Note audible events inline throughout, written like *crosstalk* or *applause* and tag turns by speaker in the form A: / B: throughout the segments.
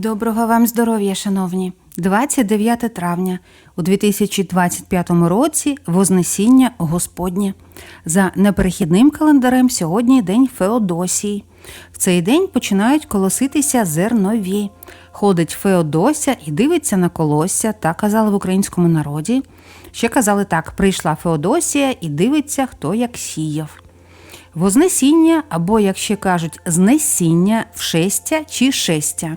A: Доброго вам здоров'я, шановні! 29 травня у 2025 році Вознесіння Господнє. За неперехідним календарем сьогодні день Феодосії. В цей день починають колоситися зернові. Ходить Феодося і дивиться на колосся, так казали в українському народі. Ще казали так: прийшла Феодосія і дивиться, хто як сіяв. Вознесіння, або, як ще кажуть, знесіння, вшестя чи шестя.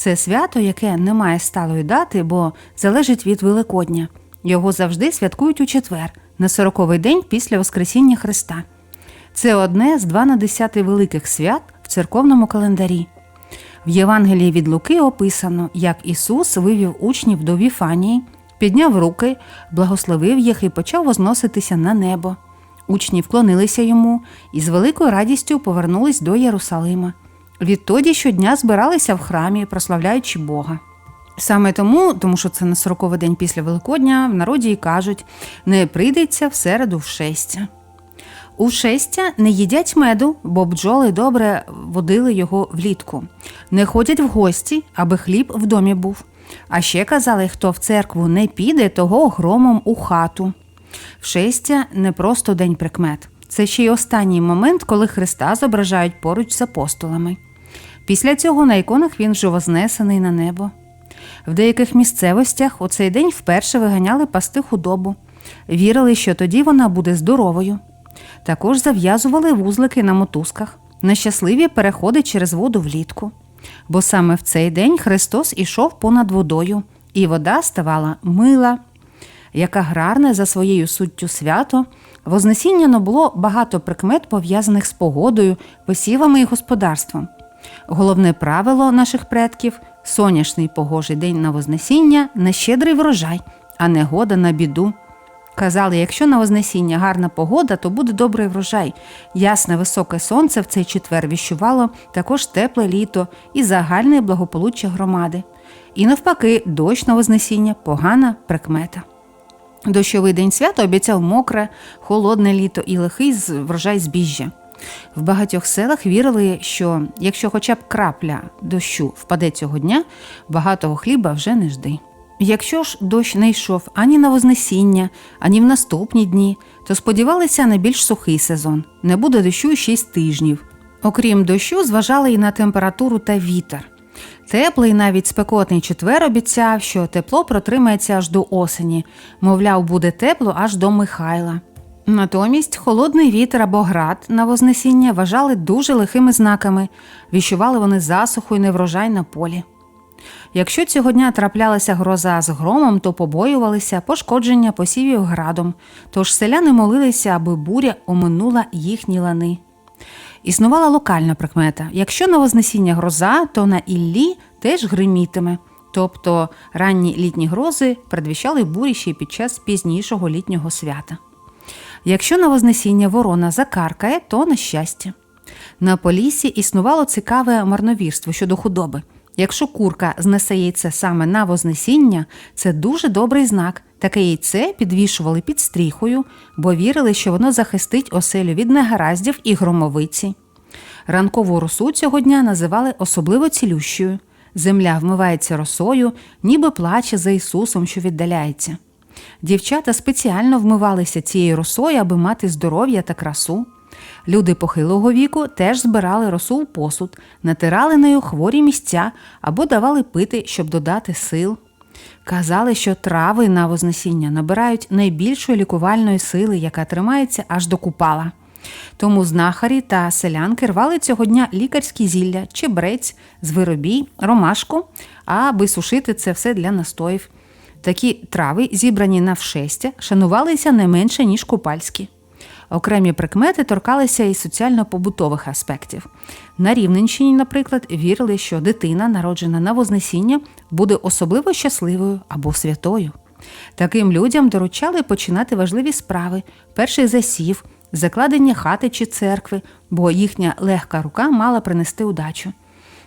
A: Це свято, яке не має сталої дати, бо залежить від Великодня. Його завжди святкують у четвер, на сороковий день після Воскресіння Христа. Це одне з 12 великих свят в церковному календарі. В Євангелії від Луки описано, як Ісус вивів учнів до Віфанії, підняв руки, благословив їх і почав возноситися на небо. Учні вклонилися йому і з великою радістю повернулись до Єрусалима. Відтоді щодня збиралися в храмі, прославляючи Бога. Саме тому, тому що це на сороковий день після Великодня, в народі й кажуть, не прийдеться в середу в шестя. У шестя не їдять меду, бо бджоли добре водили його влітку. Не ходять в гості, аби хліб в домі був. А ще казали, хто в церкву не піде, того громом у хату. Вшестя не просто день прикмет. Це ще й останній момент, коли Христа зображають поруч з апостолами. Після цього на іконах він вже вознесений на небо. В деяких місцевостях у цей день вперше виганяли пасти худобу, вірили, що тоді вона буде здоровою. Також зав'язували вузлики на мотузках, нещасливі переходи через воду влітку. Бо саме в цей день Христос ішов понад водою, і вода ставала мила. Яка грарне за своєю суттю свято, Вознесіння не було багато прикмет, пов'язаних з погодою, посівами і господарством. Головне правило наших предків сонячний погожий день на Вознесіння на щедрий врожай, а негода на біду. Казали, якщо на Вознесіння гарна погода, то буде добрий врожай. Ясне високе сонце в цей четвер віщувало також тепле літо і загальне благополуччя громади. І навпаки, дощ на Вознесіння погана прикмета. Дощовий день свята обіцяв мокре, холодне літо і лихий врожай збіжжя. В багатьох селах вірили, що якщо хоча б крапля дощу впаде цього дня, багатого хліба вже не жди. Якщо ж дощ не йшов ані на Вознесіння, ані в наступні дні, то сподівалися на більш сухий сезон, не буде дощу 6 тижнів. Окрім дощу, зважали і на температуру та вітер. Теплий, навіть спекотний четвер обіцяв, що тепло протримається аж до осені, мовляв, буде тепло аж до Михайла. Натомість холодний вітер або град на Вознесіння вважали дуже лихими знаками, віщували вони засуху і неврожай на полі. Якщо цього дня траплялася гроза з громом, то побоювалися пошкодження посівів градом, тож селяни молилися, аби буря оминула їхні лани. Існувала локальна прикмета: якщо на Вознесіння гроза, то на Іллі теж гримітиме. Тобто ранні літні грози предвіщали бурі ще під час пізнішого літнього свята. Якщо на Вознесіння ворона закаркає, то на щастя. На полісі існувало цікаве марновірство щодо худоби. Якщо курка знесе яйце саме на Вознесіння, це дуже добрий знак. Таке яйце підвішували під стріхою, бо вірили, що воно захистить оселю від негараздів і громовиці. Ранкову росу цього дня називали особливо цілющою. Земля вмивається росою, ніби плаче за Ісусом, що віддаляється. Дівчата спеціально вмивалися цією росою, аби мати здоров'я та красу. Люди похилого віку теж збирали росу в посуд, натирали нею хворі місця або давали пити, щоб додати сил. Казали, що трави на Вознесіння набирають найбільшої лікувальної сили, яка тримається аж до купала. Тому знахарі та селянки рвали цього дня лікарські зілля, чебрець, звиробій, ромашку, аби сушити це все для настоїв. Такі трави, зібрані на вшестя, шанувалися не менше, ніж купальські. Окремі прикмети торкалися і соціально-побутових аспектів. На Рівненщині, наприклад, вірили, що дитина, народжена на Вознесіння, буде особливо щасливою або святою. Таким людям доручали починати важливі справи, перший засів, закладення хати чи церкви, бо їхня легка рука мала принести удачу.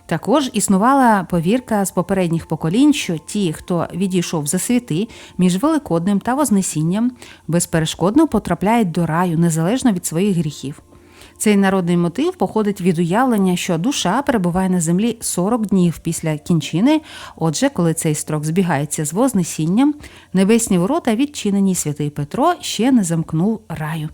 A: Також існувала повірка з попередніх поколінь, що ті, хто відійшов за світи між Великодним та Вознесінням, безперешкодно потрапляють до раю незалежно від своїх гріхів. Цей народний мотив походить від уявлення, що душа перебуває на землі 40 днів після кінчини. Отже, коли цей строк збігається з Вознесінням, небесні ворота відчинені, святий Петро ще не замкнув раю.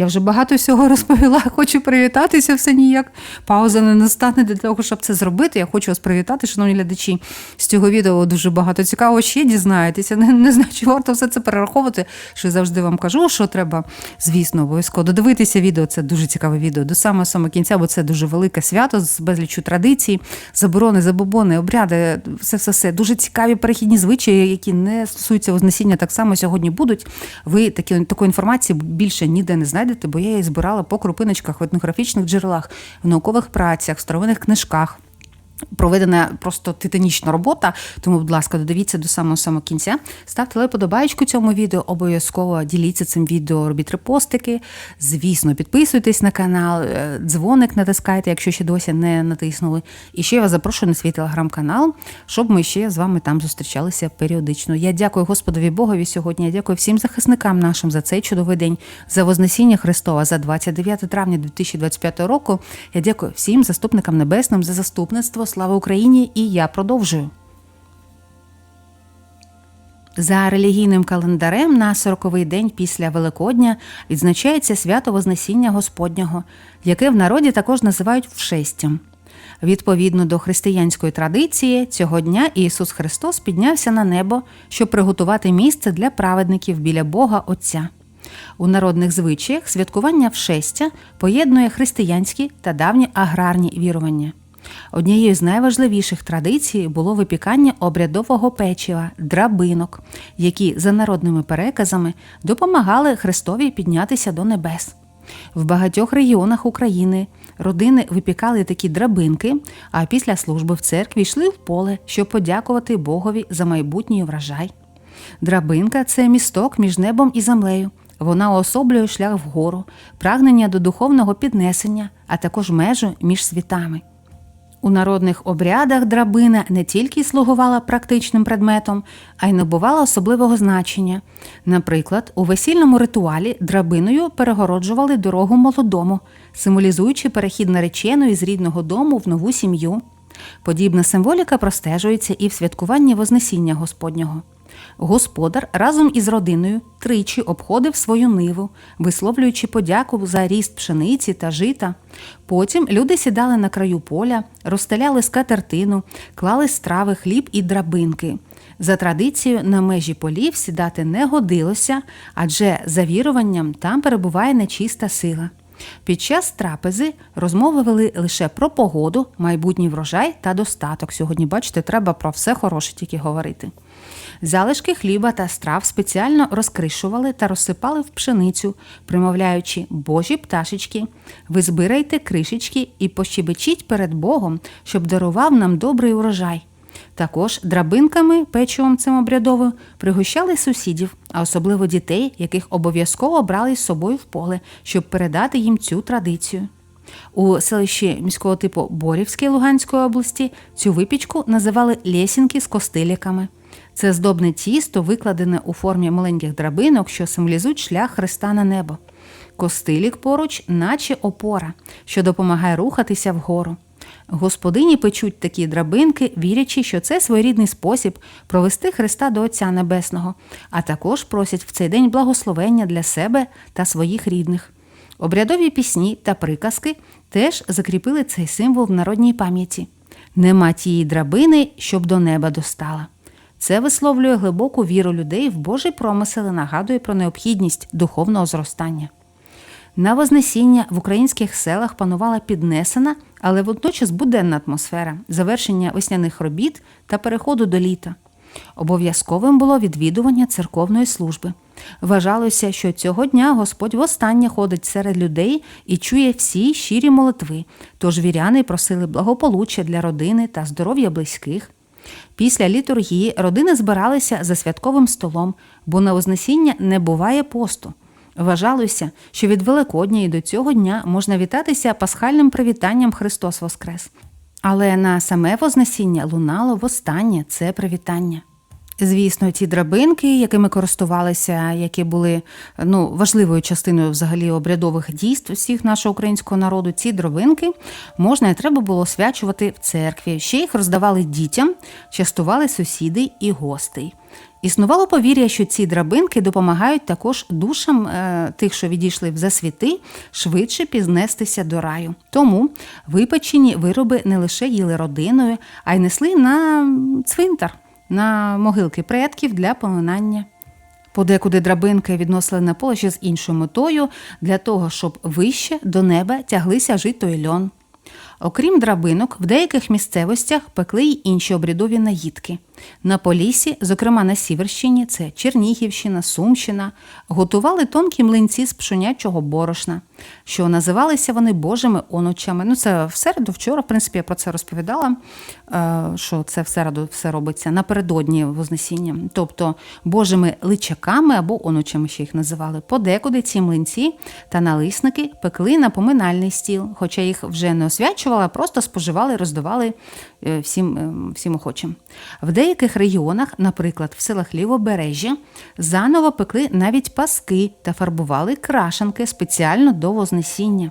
A: Я вже багато всього *laughs* розповіла. Хочу привітатися все ніяк. Пауза не настане для того, щоб це зробити. Я хочу вас привітати, шановні глядачі. З цього відео дуже багато цікавого ще дізнаєтеся. Не, не знаю, чи варто все це перераховувати. Що завжди вам кажу, що треба, звісно, обов'язково додивитися відео. Це дуже цікаве відео до самого самого кінця, бо це дуже велике свято з безлічу традицій, заборони, забобони, обряди, все, все, все. Дуже цікаві перехідні звичаї, які не стосуються Вознесіння, так само сьогодні будуть. Ви такі такої інформації більше ніде не знайдете, бо я її збирала по крупиночках в етнографічних джерелах, в наукових працях, в старовинних книжках. Проведена просто титанічна робота, тому, будь ласка, додивіться до самого самого кінця. Ставте лайк подобаєчку цьому відео, обов'язково діліться цим відео, робіть репостики. Звісно, підписуйтесь на канал, е, дзвоник натискайте, якщо ще досі не натиснули. І ще я вас запрошую на свій телеграм-канал, щоб ми ще з вами там зустрічалися періодично. Я дякую Господові Богові сьогодні. Я дякую всім захисникам нашим за цей чудовий день, за Вознесіння Христова, за 29 травня 2025 року. Я дякую всім заступникам небесним за заступництво. Слава Україні! І я продовжую. За релігійним календарем на 40-й день після Великодня відзначається свято Вознесіння Господнього, яке в народі також називають вшестям. Відповідно до християнської традиції, цього дня Ісус Христос піднявся на небо, щоб приготувати місце для праведників біля Бога Отця. У народних звичаях святкування вшестя поєднує християнські та давні аграрні вірування. Однією з найважливіших традицій було випікання обрядового печива, драбинок, які за народними переказами допомагали Христові піднятися до небес. В багатьох регіонах України родини випікали такі драбинки, а після служби в церкві йшли в поле, щоб подякувати Богові за майбутній врожай. Драбинка це місток між небом і землею. Вона уособлює шлях вгору, прагнення до духовного піднесення, а також межу між світами. У народних обрядах драбина не тільки слугувала практичним предметом, а й набувала особливого значення. Наприклад, у весільному ритуалі драбиною перегороджували дорогу молодому, символізуючи перехід нареченої з рідного дому в нову сім'ю. Подібна символіка простежується і в святкуванні Вознесіння Господнього. Господар разом із родиною тричі обходив свою ниву, висловлюючи подяку за ріст пшениці та жита. Потім люди сідали на краю поля, розстеляли скатертину, клали страви, хліб і драбинки. За традицією, на межі полів сідати не годилося, адже за віруванням там перебуває нечиста сила. Під час трапези розмови вели лише про погоду, майбутній врожай та достаток. Сьогодні, бачите, треба про все хороше тільки говорити. Залишки хліба та страв спеціально розкришували та розсипали в пшеницю, примовляючи Божі пташечки, ви збирайте кришечки і пощебечіть перед Богом, щоб дарував нам добрий урожай. Також драбинками, печивом цим обрядовим, пригощали сусідів, а особливо дітей, яких обов'язково брали з собою в поле, щоб передати їм цю традицію. У селищі міського типу Борівське Луганської області цю випічку називали лєсінки з костиліками. Це здобне тісто, викладене у формі маленьких драбинок, що символізують шлях Христа на небо. Костилік поруч, наче опора, що допомагає рухатися вгору. Господині печуть такі драбинки, вірячи, що це своєрідний спосіб провести Христа до Отця Небесного, а також просять в цей день благословення для себе та своїх рідних. Обрядові пісні та приказки теж закріпили цей символ в народній пам'яті. Нема тієї драбини, щоб до неба достала. Це висловлює глибоку віру людей в Божий промисел і нагадує про необхідність духовного зростання. На Вознесіння в українських селах панувала піднесена, але водночас буденна атмосфера, завершення весняних робіт та переходу до літа. Обов'язковим було відвідування церковної служби. Вважалося, що цього дня Господь востаннє ходить серед людей і чує всі щирі молитви, тож віряни просили благополуччя для родини та здоров'я близьких. Після літургії родини збиралися за святковим столом, бо на Вознесіння не буває посту. Вважалося, що від Великодня і до цього дня можна вітатися пасхальним привітанням Христос Воскрес. Але на саме Вознесіння лунало востаннє це привітання. Звісно, ті драбинки, якими користувалися, які були ну, важливою частиною взагалі обрядових дійств всіх нашого українського народу, ці драбинки можна і треба було освячувати в церкві. Ще їх роздавали дітям, частували сусіди і гостей. Існувало повір'я, що ці драбинки допомагають також душам е, тих, що відійшли в засвіти, швидше пізнестися до раю. Тому випечені вироби не лише їли родиною, а й несли на цвинтар, на могилки предків для поминання. Подекуди драбинки відносили на поле ще з іншою метою для того, щоб вище до неба тяглися жито й льон. Окрім драбинок, в деяких місцевостях пекли й інші обрядові наїдки. На Полісі, зокрема на Сіверщині, це Чернігівщина, Сумщина, готували тонкі млинці з пшонячого борошна, що називалися вони Божими онучами. Ну, це в середу, вчора, в принципі, я про це розповідала, е, що це в середу все робиться напередодні Вознесіння, тобто Божими личаками або онучами ще їх називали. Подекуди ці млинці та налисники пекли на поминальний стіл, хоча їх вже не освячували, а просто споживали роздавали всім, е, всім охочим. В деяких регіонах, наприклад, в селах Лівобережжя, заново пекли навіть паски та фарбували крашанки спеціально до Вознесіння.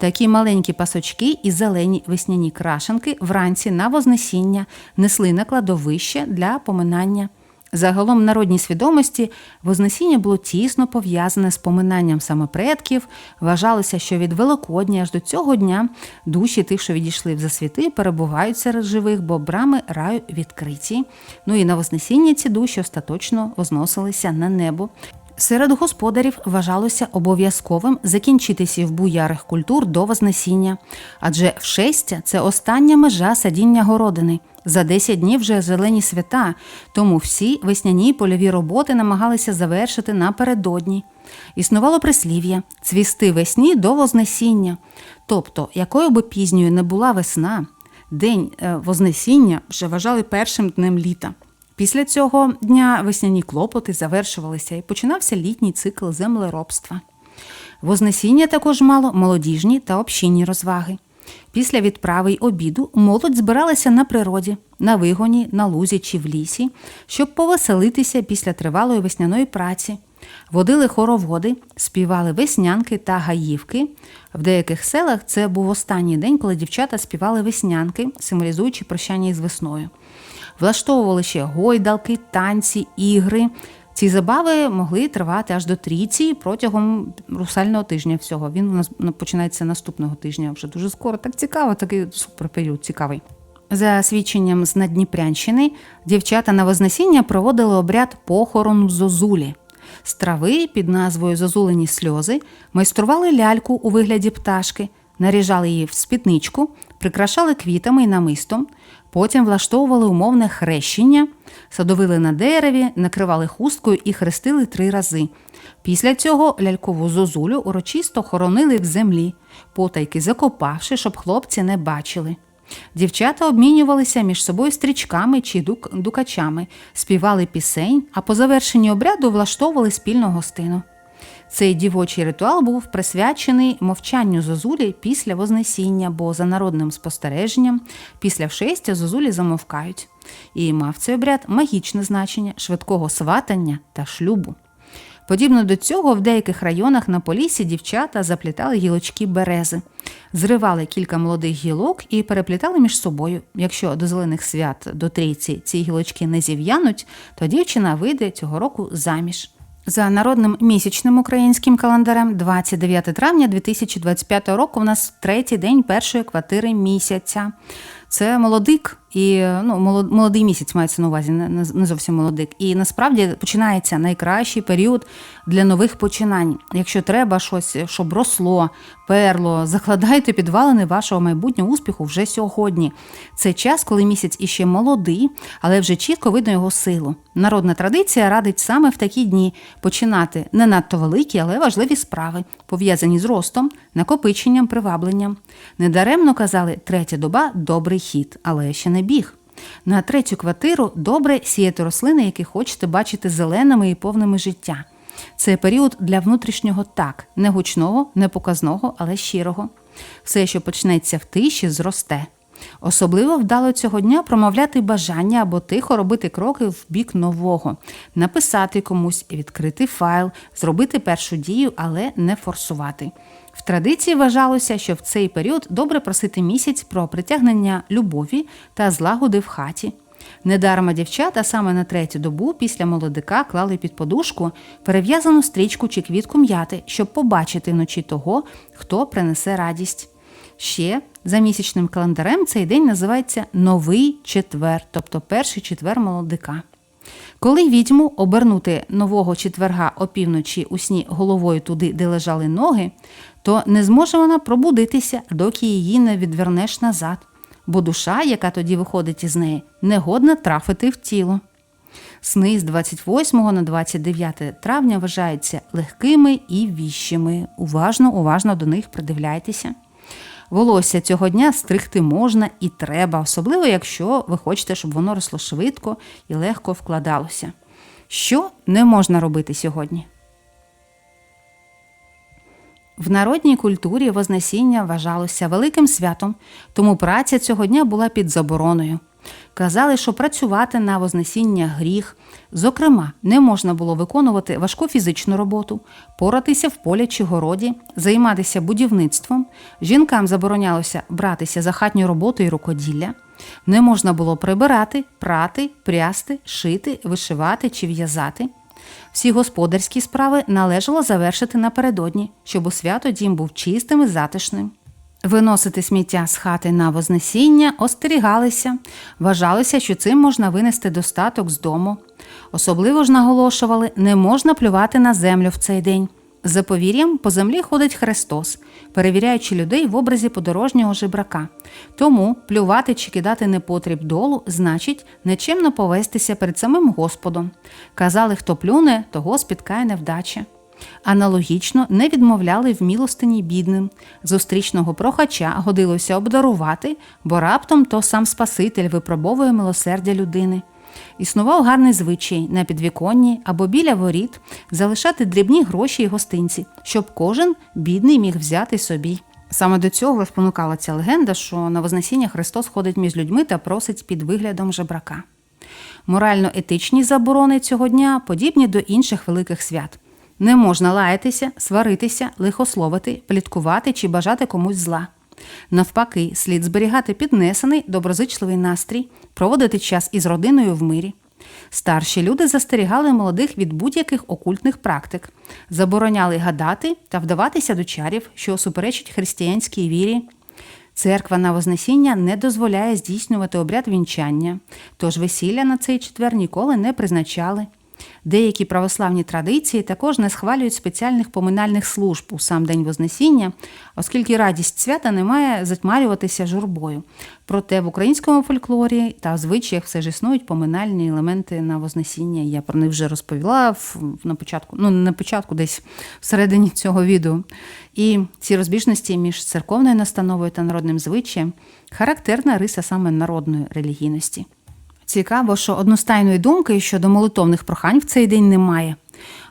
A: Такі маленькі пасочки і зелені весняні крашанки вранці на Вознесіння несли на кладовище для поминання. Загалом в народній свідомості Вознесіння було тісно пов'язане з поминанням саме предків. Вважалося, що від Великодня аж до цього дня душі тих, що відійшли в засвіти, перебувають серед живих, бо брами раю відкриті. Ну і на Вознесіння ці душі остаточно возносилися на небо. Серед господарів вважалося обов'язковим закінчити сівбу ярих культур до Вознесіння, адже вшестя – це остання межа садіння городини. За 10 днів вже зелені свята, тому всі весняні польові роботи намагалися завершити напередодні. Існувало прислів'я цвісти весні до Вознесіння. Тобто, якою би пізньою не була весна, день е, Вознесіння вже вважали першим днем літа. Після цього дня весняні клопоти завершувалися і починався літній цикл землеробства. Вознесіння також мало молодіжні та общинні розваги. Після відправи й обіду молодь збиралася на природі, на вигоні, на лузі чи в лісі, щоб повеселитися після тривалої весняної праці. Водили хороводи, співали веснянки та гаївки. В деяких селах це був останній день, коли дівчата співали веснянки, символізуючи прощання із весною. Влаштовували ще гойдалки, танці, ігри. Ці забави могли тривати аж до трійці протягом русального тижня всього. Він у нас починається наступного тижня вже дуже скоро. Так цікаво, такий супер період цікавий. За свідченням з Надніпрянщини, дівчата на Вознесіння проводили обряд похорону зозулі. З трави під назвою Зозулені сльози майстрували ляльку у вигляді пташки, наріжали її в спітничку, прикрашали квітами і намистом, потім влаштовували умовне хрещення, садовили на дереві, накривали хусткою і хрестили три рази. Після цього лялькову зозулю урочисто хоронили в землі, потайки закопавши, щоб хлопці не бачили. Дівчата обмінювалися між собою стрічками чи дук- дукачами, співали пісень, а по завершенні обряду влаштовували спільну гостину. Цей дівочий ритуал був присвячений мовчанню зозулі після Вознесіння, бо за народним спостереженням після вшестя зозулі замовкають. І мав цей обряд магічне значення швидкого сватання та шлюбу. Подібно до цього, в деяких районах на полісі дівчата заплітали гілочки берези, зривали кілька молодих гілок і переплітали між собою. Якщо до зелених свят до трійці ці гілочки не зів'януть, то дівчина вийде цього року заміж. За народним місячним українським календарем, 29 травня 2025 року, у нас третій день першої квартири місяця. Це молодик і ну, молодий місяць мається на увазі, не, зовсім молодик. І насправді починається найкращий період для нових починань. Якщо треба щось, щоб росло, перло, закладайте підвалини вашого майбутнього успіху вже сьогодні. Це час, коли місяць іще молодий, але вже чітко видно його силу. Народна традиція радить саме в такі дні починати не надто великі, але важливі справи, пов'язані з ростом, накопиченням, привабленням. Недаремно казали, третя доба добрий хід, але ще не біг. На третю квартиру добре сіяти рослини, які хочете бачити зеленими і повними життя. Це період для внутрішнього так, не гучного, не показного, але щирого. Все, що почнеться в тиші, зросте. Особливо вдало цього дня промовляти бажання або тихо робити кроки в бік нового, написати комусь, відкрити файл, зробити першу дію, але не форсувати. В традиції вважалося, що в цей період добре просити місяць про притягнення любові та злагоди в хаті. Недарма дівчата саме на третю добу після молодика клали під подушку перев'язану стрічку чи квітку м'яти, щоб побачити вночі того, хто принесе радість. Ще за місячним календарем цей день називається Новий четвер, тобто перший четвер молодика. Коли відьму обернути нового четверга опівночі у сні головою туди, де лежали ноги, то не зможе вона пробудитися, доки її не відвернеш назад, бо душа, яка тоді виходить із неї, не годна трафити в тіло. Сни з 28 на 29 травня вважаються легкими і віщими. Уважно, уважно до них придивляйтеся. Волосся цього дня стригти можна і треба, особливо якщо ви хочете, щоб воно росло швидко і легко вкладалося. Що не можна робити сьогодні? В народній культурі Вознесіння вважалося великим святом, тому праця цього дня була під забороною. Казали, що працювати на Вознесіння гріх. Зокрема, не можна було виконувати важку фізичну роботу, поратися в полі чи городі, займатися будівництвом. Жінкам заборонялося братися за хатню роботу і рукоділля. Не можна було прибирати, прати, прясти, шити, вишивати чи в'язати. Всі господарські справи належало завершити напередодні, щоб у свято дім був чистим і затишним. Виносити сміття з хати на Вознесіння остерігалися, вважалося, що цим можна винести достаток з дому. Особливо ж наголошували, не можна плювати на землю в цей день. За повір'ям, по землі ходить Христос, перевіряючи людей в образі подорожнього жебрака. Тому плювати чи кидати непотріб долу значить нечемно повестися перед самим Господом. Казали, хто плюне, того спіткає невдача. Аналогічно не відмовляли в милостині бідним. Зустрічного прохача годилося обдарувати, бо раптом то сам Спаситель випробовує милосердя людини. Існував гарний звичай на підвіконні або біля воріт залишати дрібні гроші й гостинці, щоб кожен бідний міг взяти собі. Саме до цього спонукала ця легенда, що на Вознесіння Христос ходить між людьми та просить під виглядом жебрака. Морально-етичні заборони цього дня подібні до інших великих свят. Не можна лаятися, сваритися, лихословити, пліткувати чи бажати комусь зла. Навпаки, слід зберігати піднесений, доброзичливий настрій, проводити час із родиною в мирі. Старші люди застерігали молодих від будь-яких окультних практик, забороняли гадати та вдаватися до чарів, що суперечать християнській вірі. Церква на Вознесіння не дозволяє здійснювати обряд вінчання, тож весілля на цей четвер ніколи не призначали. Деякі православні традиції також не схвалюють спеціальних поминальних служб у сам День Вознесіння, оскільки радість свята не має затьмарюватися журбою. Проте в українському фольклорі та звичаях все ж існують поминальні елементи на Вознесіння. Я про них вже розповіла на початку, ну на початку, десь всередині цього відео. І ці розбіжності між церковною настановою та народним звичаєм характерна риса саме народної релігійності. Цікаво, що одностайної думки щодо молитовних прохань в цей день немає.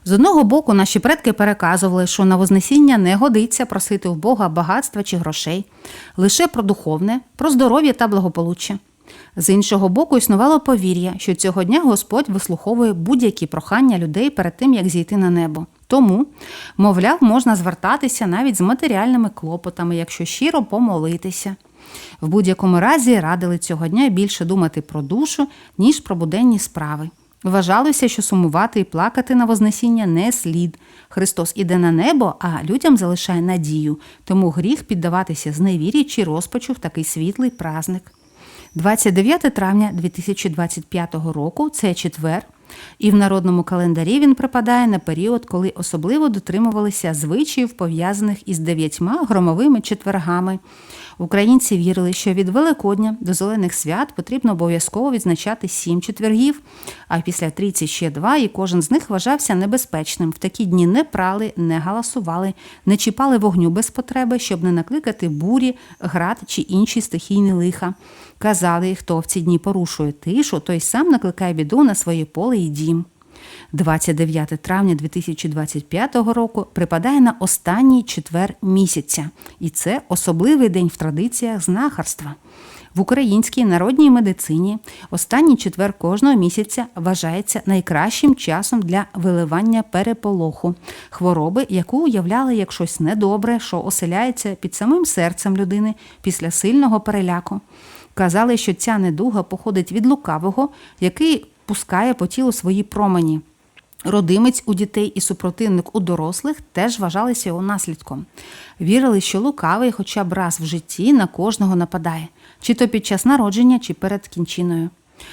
A: З одного боку, наші предки переказували, що на Вознесіння не годиться просити у Бога багатства чи грошей, лише про духовне, про здоров'я та благополуччя. З іншого боку, існувало повір'я, що цього дня Господь вислуховує будь-які прохання людей перед тим, як зійти на небо. Тому, мовляв, можна звертатися навіть з матеріальними клопотами, якщо щиро помолитися. В будь-якому разі радили цього дня більше думати про душу, ніж про буденні справи. Вважалося, що сумувати і плакати на Вознесіння не слід. Христос іде на небо, а людям залишає надію, тому гріх піддаватися зневірі чи розпачу в такий світлий праздник. 29 травня 2025 року це четвер, і в народному календарі він припадає на період, коли особливо дотримувалися звичаїв, пов'язаних із дев'ятьма громовими четвергами. Українці вірили, що від Великодня до зелених свят потрібно обов'язково відзначати сім четвергів, а після трійці ще два, і кожен з них вважався небезпечним. В такі дні не прали, не галасували, не чіпали вогню без потреби, щоб не накликати бурі, град чи інші стихійні лиха. Казали, хто в ці дні порушує тишу, той сам накликає біду на своє поле і дім. 29 травня 2025 року припадає на останній четвер місяця, і це особливий день в традиціях знахарства. В українській народній медицині останній четвер кожного місяця вважається найкращим часом для виливання переполоху, хвороби, яку уявляли як щось недобре, що оселяється під самим серцем людини після сильного переляку. Казали, що ця недуга походить від лукавого, який пускає по тілу свої промені. Родимець у дітей і супротивник у дорослих теж вважалися його наслідком. Вірили, що лукавий хоча б раз в житті на кожного нападає, чи то під час народження, чи перед кінчиною.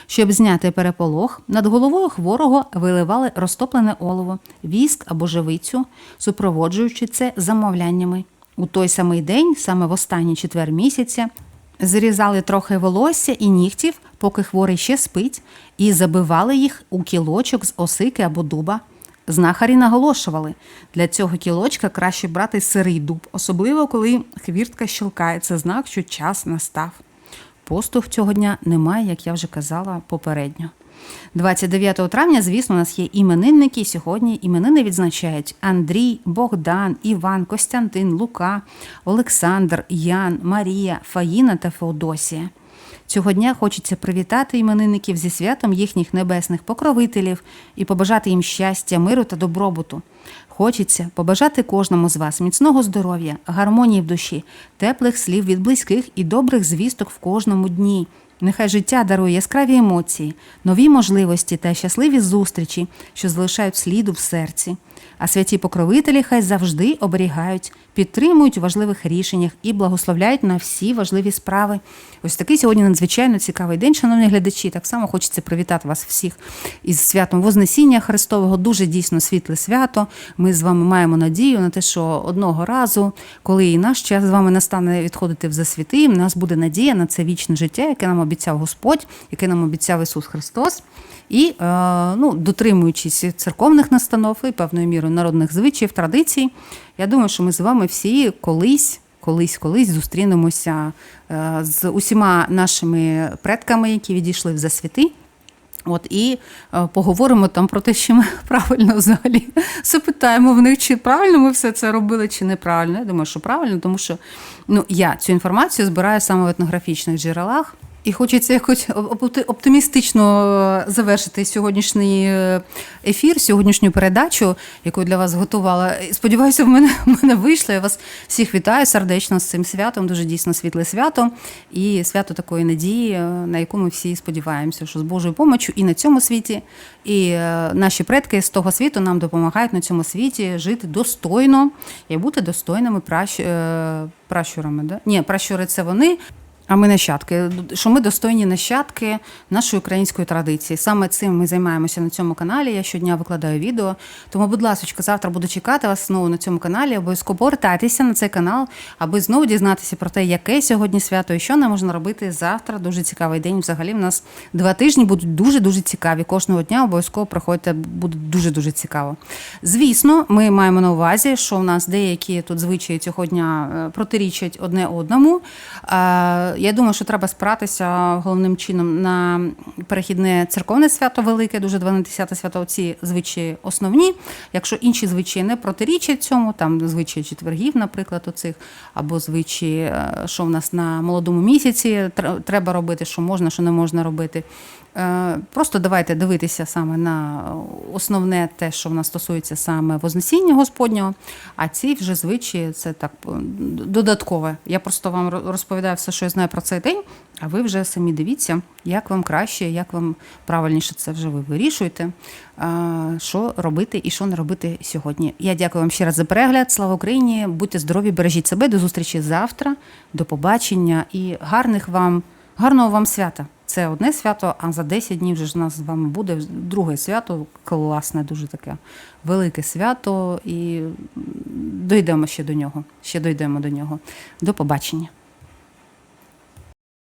A: Щоб зняти переполох, над головою хворого виливали розтоплене олово, віск або живицю, супроводжуючи це замовляннями. У той самий день, саме в останній четвер місяця, зрізали трохи волосся і нігтів, поки хворий ще спить, і забивали їх у кілочок з осики або дуба. Знахарі наголошували, для цього кілочка краще брати сирий дуб, особливо коли хвіртка щелкає. Це знак, що час настав. Постух цього дня немає, як я вже казала попередньо. 29 травня, звісно, у нас є іменинники. Сьогодні іменини відзначають Андрій, Богдан, Іван, Костянтин, Лука, Олександр, Ян, Марія, Фаїна та Феодосія. Цього дня хочеться привітати іменинників зі святом їхніх небесних покровителів і побажати їм щастя, миру та добробуту. Хочеться побажати кожному з вас міцного здоров'я, гармонії в душі, теплих слів від близьких і добрих звісток в кожному дні. Нехай життя дарує яскраві емоції, нові можливості та щасливі зустрічі, що залишають сліду в серці. А святі покровителі хай завжди оберігають, підтримують у важливих рішеннях і благословляють на всі важливі справи. Ось такий сьогодні надзвичайно цікавий день, шановні глядачі. Так само хочеться привітати вас всіх із святом Вознесіння Христового. Дуже дійсно світле свято. Ми з вами маємо надію на те, що одного разу, коли і наш час з вами настане відходити в засвіти, в нас буде надія на це вічне життя, яке нам обіцяв Господь, яке нам обіцяв Ісус Христос. І е, ну, дотримуючись церковних настанов і певною мірою народних звичаїв, традицій, я думаю, що ми з вами всі колись, колись, колись зустрінемося е, з усіма нашими предками, які відійшли в засвіти. От і е, поговоримо там про те, що ми *laughs* правильно взагалі запитаємо в них, чи правильно ми все це робили, чи неправильно. Я думаю, що правильно, тому що ну, я цю інформацію збираю саме в етнографічних джерелах. І хочеться якось оптимістично завершити сьогоднішній е, ефір, сьогоднішню передачу, яку для вас готувала. Сподіваюся, в мене, *laughs* в мене вийшло. Я вас всіх вітаю сердечно з цим святом. Дуже дійсно світле свято і свято такої надії, е, на яку ми всі сподіваємося, що з Божою помочю і на цьому світі, і е, наші предки з того світу нам допомагають на цьому світі жити достойно і бути достойними пращ... е, пращурами. Да? Ні, пращури це вони. А ми нащадки, що ми достойні нащадки нашої української традиції. Саме цим ми займаємося на цьому каналі. Я щодня викладаю відео. Тому, будь ласка, завтра буду чекати вас знову на цьому каналі. Обов'язково повертайтеся на цей канал, аби знову дізнатися про те, яке сьогодні свято і що нам можна робити завтра. Дуже цікавий день. Взагалі, в нас два тижні будуть дуже дуже цікаві. Кожного дня обов'язково приходьте, буде дуже дуже цікаво. Звісно, ми маємо на увазі, що в нас деякі тут звичаї цього дня е, протирічать одне одному. Я думаю, що треба спиратися головним чином на перехідне церковне свято велике, дуже 12 свято. Ці звичаї основні. Якщо інші звичаї не протирічать цьому, там звичаї четвергів, наприклад, оцих, або звичаї, е, що в нас на молодому місяці треба робити, що можна, що не можна робити. Е, Просто давайте дивитися саме на основне те, що в нас стосується саме Вознесіння Господнього, а ці вже звичаї це так додаткове. Я просто вам розповідаю все, що я знаю про цей день, а ви вже самі дивіться, як вам краще, як вам правильніше це вже ви вирішуєте, що робити і що не робити сьогодні. Я дякую вам ще раз за перегляд. Слава Україні! Будьте здорові, бережіть себе. До зустрічі завтра, до побачення і гарних вам, гарного вам свята. Це одне свято, а за 10 днів вже ж нас з вами буде друге свято, класне, дуже таке велике свято, і дійдемо ще до нього. Ще дійдемо до нього. До побачення.